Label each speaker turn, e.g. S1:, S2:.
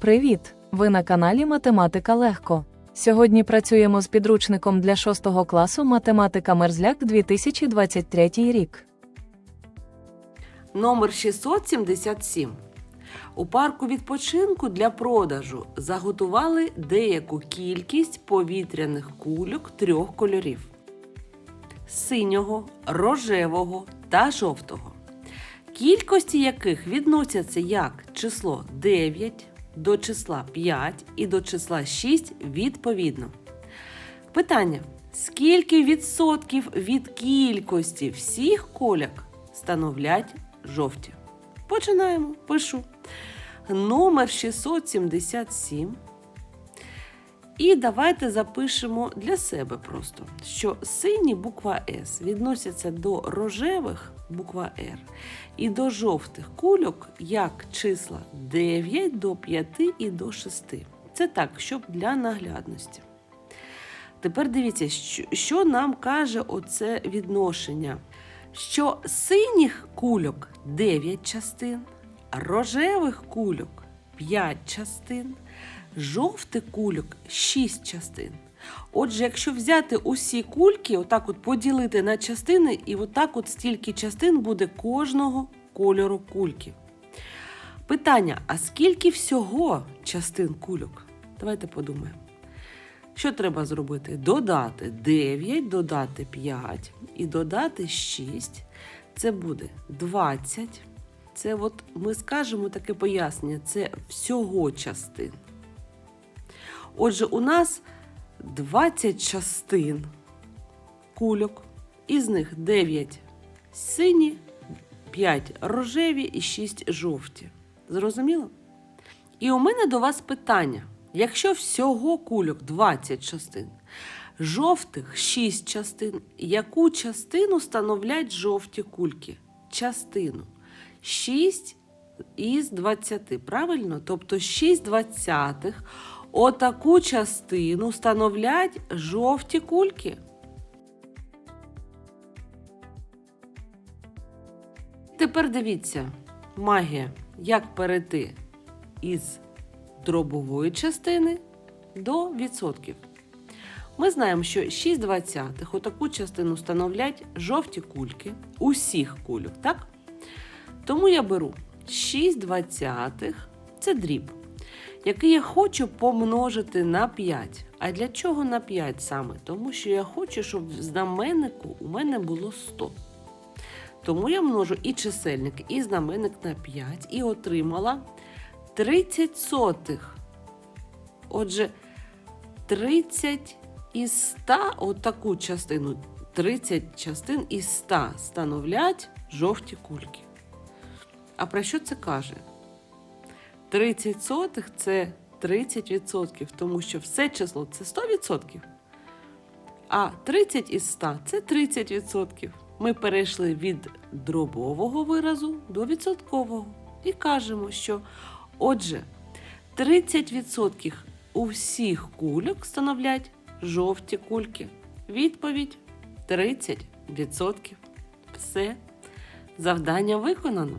S1: Привіт! Ви на каналі Математика Легко. Сьогодні працюємо з підручником для 6 класу Математика Мерзляк 2023 рік.
S2: Номер 677. У парку відпочинку для продажу заготували деяку кількість повітряних кульок трьох кольорів: синього, рожевого та жовтого. Кількості яких відносяться як число 9 до числа 5 і до числа 6 відповідно. Питання: скільки відсотків від кількості всіх коляк становлять жовті? Починаємо. Пишу. Номер 677. І давайте запишемо для себе просто, що сині буква С відносяться до рожевих буква Р і до жовтих кульок як числа 9 до 5 і до 6. Це так, щоб для наглядності. Тепер дивіться, що, нам каже оце відношення. Що синіх кульок 9 частин, рожевих кульок 5 частин, жовтих кульок 6 частин. Отже, якщо взяти усі кульки, отак от поділити на частини, і отак от стільки частин буде кожного кольору кульки. Питання: а скільки всього частин кульок? Давайте подумаємо. Що треба зробити? Додати 9, додати 5 і додати 6. Це буде 20. Це от ми скажемо таке пояснення, це всього частин. Отже, у нас 20 частин кульок, із них 9 сині, 5 рожеві і 6 жовті. Зрозуміло? І у мене до вас питання: якщо всього кульок 20 частин, жовтих 6 частин, яку частину становлять жовті кульки? Частину. 6 із 20, правильно? Тобто 6 двадцятих. Отаку частину становлять жовті кульки. Тепер дивіться, магія, як перейти із дробової частини до відсотків. Ми знаємо, що 6 двадцятих отаку частину становлять жовті кульки усіх кульок, так? Тому я беру 6 двадцятих це дріб, який я хочу помножити на 5. А для чого на 5 саме? Тому що я хочу, щоб в знаменнику у мене було 100. Тому я множу і чисельник, і знаменник на 5 і отримала 30 сотих. Отже, 30 із 100, отаку частину, 30 частин із 100 становлять жовті кульки. А про що це каже? 30 сотих це 30%, тому що все число це 100%. А 30 із 100 це 30%. Ми перейшли від дробового виразу до відсоткового. І кажемо, що отже, 30% усіх кульок становлять жовті кульки. Відповідь 30%. Все. Завдання виконано.